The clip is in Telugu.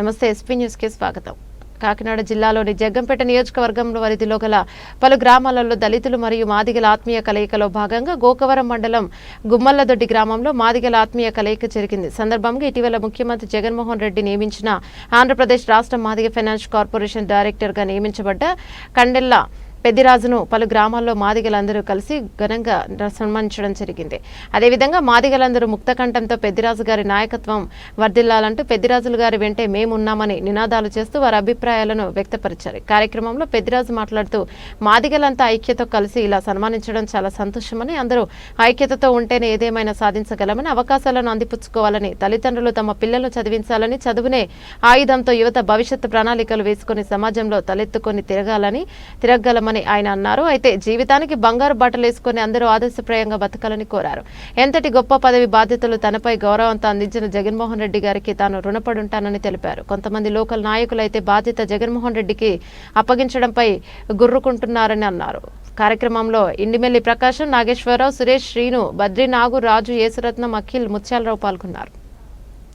నమస్తే ఎస్పీ న్యూస్కి స్వాగతం. కాకినాడ జిల్లాలోని జగ్గంపేట నియోజకవర్గంలో పరిధిలో గల పలు గ్రామాలలో దళితులు మరియు మాదిగల ఆత్మీయ కలయికలో భాగంగా గోకవరం మండలం గుమ్మల్లదొడ్డి గ్రామంలో మాదిగల ఆత్మీయ కలయిక జరిగింది. సందర్భంగా ఇటీవల ముఖ్యమంత్రి జగన్మోహన్ రెడ్డి నియమించిన ఆంధ్రప్రదేశ్ రాష్ట్ర మాదిగ ఫైనాన్స్ కార్పొరేషన్ డైరెక్టర్గా నియమించబడ్డ కండెల్లా పెద్దిరాజును పలు గ్రామాల్లో మాదిగలందరూ కలిసి ఘనంగా సన్మానించడం జరిగింది. అదేవిధంగా మాదిగలందరూ ముక్తకంఠంతో పెద్దిరాజు గారి నాయకత్వం వర్ధిల్లాలంటూ పెద్దిరాజులు గారి వెంటే మేమున్నామని నినాదాలు చేస్తూ వారి అభిప్రాయాలను వ్యక్తపరిచారు. కార్యక్రమంలో పెద్దిరాజు మాట్లాడుతూ మాదిగలంతా ఐక్యతో కలిసి ఇలా సన్మానించడం చాలా సంతోషమని అందరూ ఐక్యతతో ఉంటేనే ఏదేమైనా సాధించగలమని అవకాశాలను అందిపుచ్చుకోవాలని తల్లిదండ్రులు తమ పిల్లలను చదివించాలని చదువునే ఆయుధంతో యువత భవిష్యత్తు ప్రణాళికలు వేసుకుని సమాజంలో తలెత్తుకొని తిరగాలని తిరగలమని ఆయన అన్నారు. అయితే జీవితానికి బంగారు బట్టలు వేసుకుని అందరూ ఆదర్శప్రాయంగా బతకాలని కోరారు. ఎంతటి గొప్ప పదవి బాధ్యతలు తనపై గౌరవంతో అందించిన జగన్మోహన్ రెడ్డి గారికి తాను రుణపడి ఉంటానని తెలిపారు. కొంతమంది లోకల్ నాయకులు అయితే బాధ్యత జగన్మోహన్ రెడ్డికి అప్పగించడంపై గుర్రుకుంటున్నారని అన్నారు. కార్యక్రమంలో ఇండిమెల్లి ప్రకాశం నాగేశ్వరరావు సురేష్ శ్రీను బద్రీ నాగు రాజు యేసురత్నం అఖిల్ ముత్యాలరావు పాల్గొన్నారు.